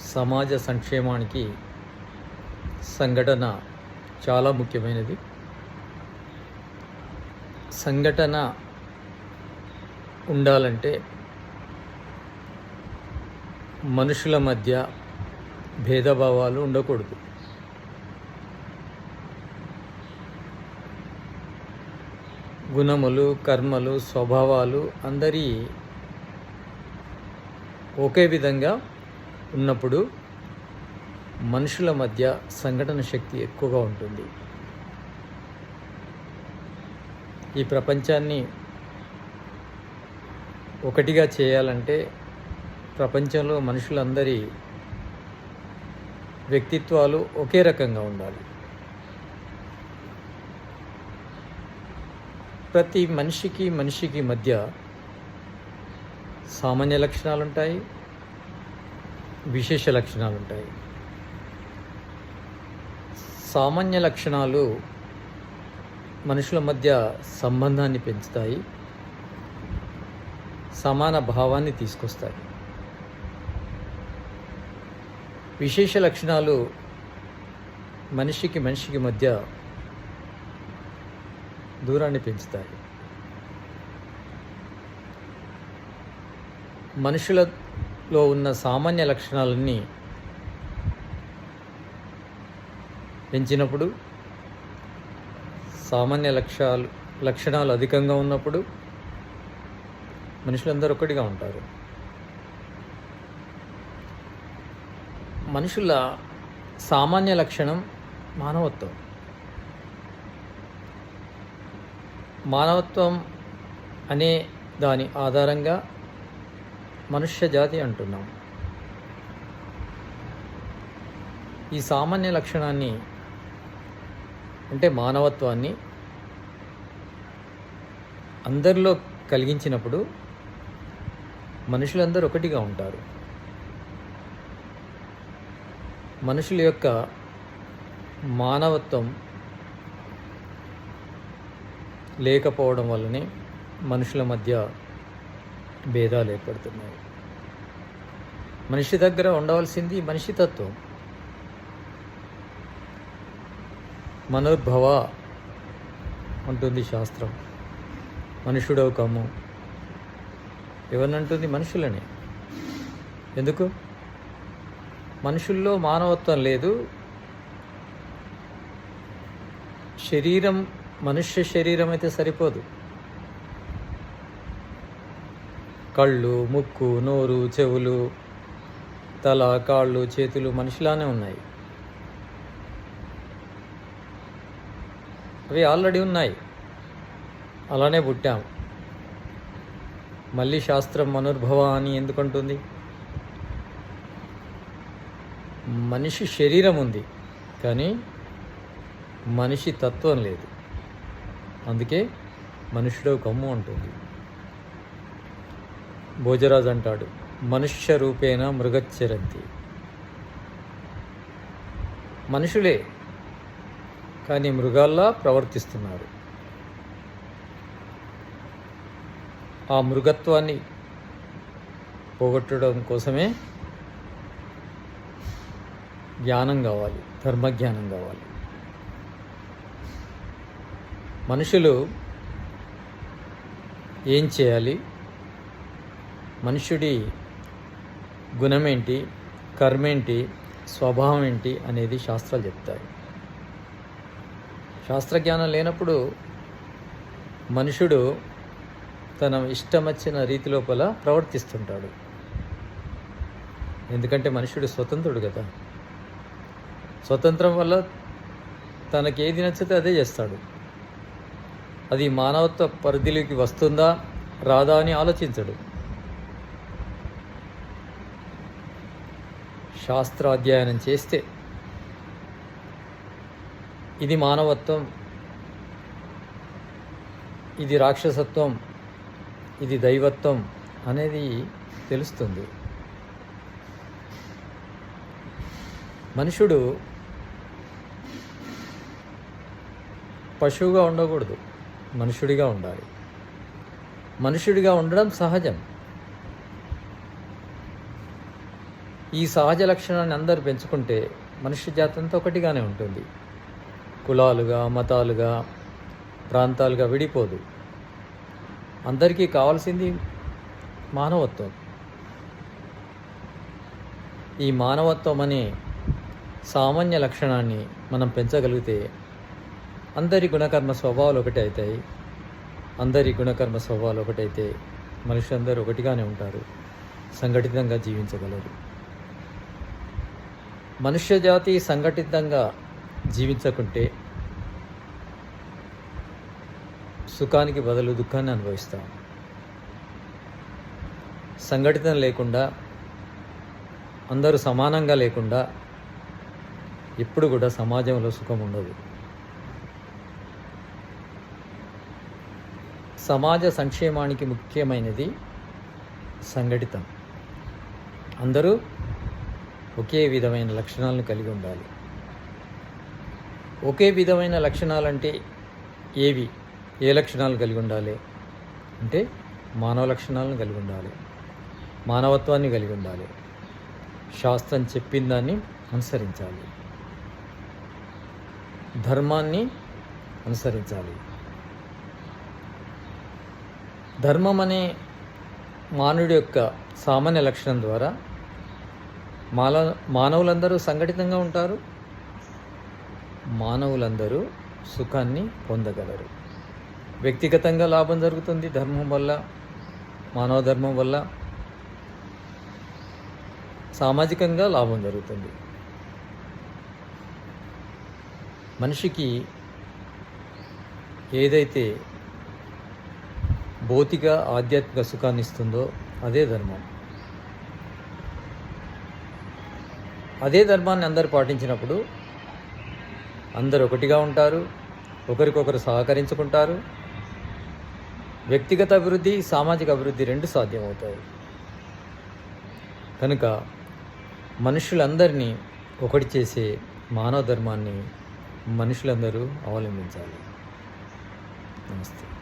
సమాజ సంక్షేమానికి సంఘటన చాలా ముఖ్యమైనది. సంఘటన ఉండాలంటే మనుషుల మధ్య భేదభావాలు ఉండకూడదు. గుణములు కర్మలు స్వభావాలు అందరి ఒకే విధంగా ఉన్నప్పుడు మనుషుల మధ్య సంఘటన శక్తి ఎక్కువగా ఉంటుంది. ఈ ప్రపంచాన్ని ఒకటిగా చేయాలంటే ప్రపంచంలో మనుషులందరి వ్యక్తిత్వాలు ఒకే రకంగా ఉండాలి. ప్రతి మనిషికి మనిషికి మధ్య సామాన్య లక్షణాలు ఉంటాయి విశేష లక్షణాలు ఉంటాయి సామాన్య లక్షణాలు మనుషుల మధ్య సంబంధాన్ని పెంచుతాయి. సమాన భావాన్ని తీసుకొస్తాయి. విశేష లక్షణాలు మనిషికి మనిషికి మధ్య దూరాన్ని పెంచుతాయి. మనుషుల లో ఉన్న సామాన్య లక్షణాలన్నీ పెంచినప్పుడు సామాన్య లక్ష్యాలు లక్షణాలు అధికంగా ఉన్నప్పుడు మనుషులందరూ ఒకటిగా ఉంటారు. మనుషుల సామాన్య లక్షణం మానవత్వం. మానవత్వం అనే దాని ఆధారంగా మనుష్య జాతి అంటున్నాం. ఈ సామాన్య లక్షణాన్ని అంటే మానవత్వాన్ని అందరిలో కలిగించినప్పుడు మనుషులందరూ ఒకటిగా ఉంటారు. మనుషుల యొక్క మానవత్వం లేకపోవడం వల్లనే మనుషుల మధ్య భేదాలు ఏర్పడుతున్నాయి. మనిషి దగ్గర ఉండవలసింది మనిషి తత్వం. మనోద్భవ అంటుంది శాస్త్రం. మనుషుడవు కమ్ము. ఎవరినంటుంది? మనుషులని. ఎందుకు? మనుషుల్లో మానవత్వం లేదు. శరీరం మనుష్య శరీరం అయితే సరిపోదు. కళ్ళు ముక్కు నోరు చెవులు తల కాళ్ళు చేతులు మనిషిలానే ఉన్నాయి. అవి ఆల్రెడీ ఉన్నాయి. అలానే పుట్టాం. మళ్ళీ శాస్త్రం మనుర్భవ అని ఎందుకంటుంది? మనిషి శరీరం ఉంది కానీ మనిషి తత్వం లేదు. అందుకే మనుషుడు కమ్ము అంటుంది. భోజరాజు అంటాడు మనుష్య రూపేణ మృగచ్చరంతి. మనుషులే కానీ మృగాల్లా ప్రవర్తిస్తున్నారు. ఆ మృగత్వాన్ని పోగొట్టడం కోసమే జ్ఞానం కావాలి ధర్మజ్ఞానం కావాలి. మనుషులు ఏం చేయాలి? మనుష్యుడి గుణమేంటి? కర్మేంటి? స్వభావం ఏంటి అనేది శాస్త్రాలు చెప్తాయి. శాస్త్రజ్ఞానం లేనప్పుడు మనుషుడు తన ఇష్టం వచ్చిన రీతి లోపల ప్రవర్తిస్తుంటాడు. ఎందుకంటే మనుషుడు స్వతంత్రుడు కదా. స్వతంత్రం వల్ల తనకి ఏది నచ్చితే అదే చేస్తాడు. అది మానవత్వ పరిధిలోకి వస్తుందా? రాదా అని ఆలోచించడు. శాస్త్ర అధ్యయనం చేస్తే ఇది మానవత్వం ఇది రాక్షసత్వం ఇది దైవత్వం అనేది తెలుస్తుంది. మనుషుడు పశువుగా ఉండకూడదు మనుషుడిగా ఉండాలి. మనుషుడిగా ఉండడం సహజం. ఈ సహజ లక్షణాన్ని అందరూ పెంచుకుంటే మనుష్య జాతి అంతా ఒకటిగానే ఉంటుంది. కులాలుగా మతాలుగా ప్రాంతాలుగా విడిపోదు. అందరికీ కావాల్సింది మానవత్వం. ఈ మానవత్వం అనే సామాన్య లక్షణాన్ని మనం పెంచగలిగితే అందరి గుణకర్మ స్వభావాలు ఒకటి అవుతాయి. అందరి గుణకర్మ స్వభావాలు ఒకటైతే మనుషులందరూ ఒకటిగానే ఉంటారు. సంఘటితంగా జీవించగలరు. మనుష్య జాతి సంఘటితంగా జీవించకుంటే సుఖానికి బదులు దుఃఖాన్ని అనుభవిస్తాం. సంఘటితం లేకుండా అందరూ సమానంగా లేకుండా ఎప్పుడు కూడా సమాజంలో సుఖం ఉండదు. సమాజ సంక్షేమానికి ముఖ్యమైనది సంఘటితం. అందరూ ఒకే విధమైన లక్షణాలను కలిగి ఉండాలి. ఒకే విధమైన లక్షణాలంటే ఏవి? ఏ లక్షణాలు కలిగి ఉండాలి? అంటే మానవ లక్షణాలను కలిగి ఉండాలి. మానవత్వాన్ని కలిగి ఉండాలి. శాస్త్రం చెప్పిన దాన్ని అనుసరించాలి. ధర్మాన్ని అనుసరించాలి. ధర్మం అనే మానవుడి యొక్క సామాన్య లక్షణం ద్వారా మాల మానవులందరూ సంఘటితంగా ఉంటారు. మానవులందరూ సుఖాన్ని పొందగలరు. వ్యక్తిగతంగా లాభం జరుగుతుంది ధర్మం వల్ల మానవ ధర్మం వల్ల. సామాజికంగా లాభం జరుగుతుంది. మనిషికి ఏదైతే భౌతిక ఆధ్యాత్మిక సుఖాన్ని ఇస్తుందో అదే ధర్మం. అదే ధర్మాన్ని అందరు పాటించినప్పుడు అందరు ఒకటిగా ఉంటారు ఒకరికొకరు సహకరించుకుంటారు. వ్యక్తిగత అభివృద్ధి సామాజిక అభివృద్ధి రెండు సాధ్యమవుతాయి. కనుక మనుషులందరినీ ఒకటి చేసే మానవ ధర్మాన్ని మనుషులందరూ అవలంబించాలి. నమస్తే.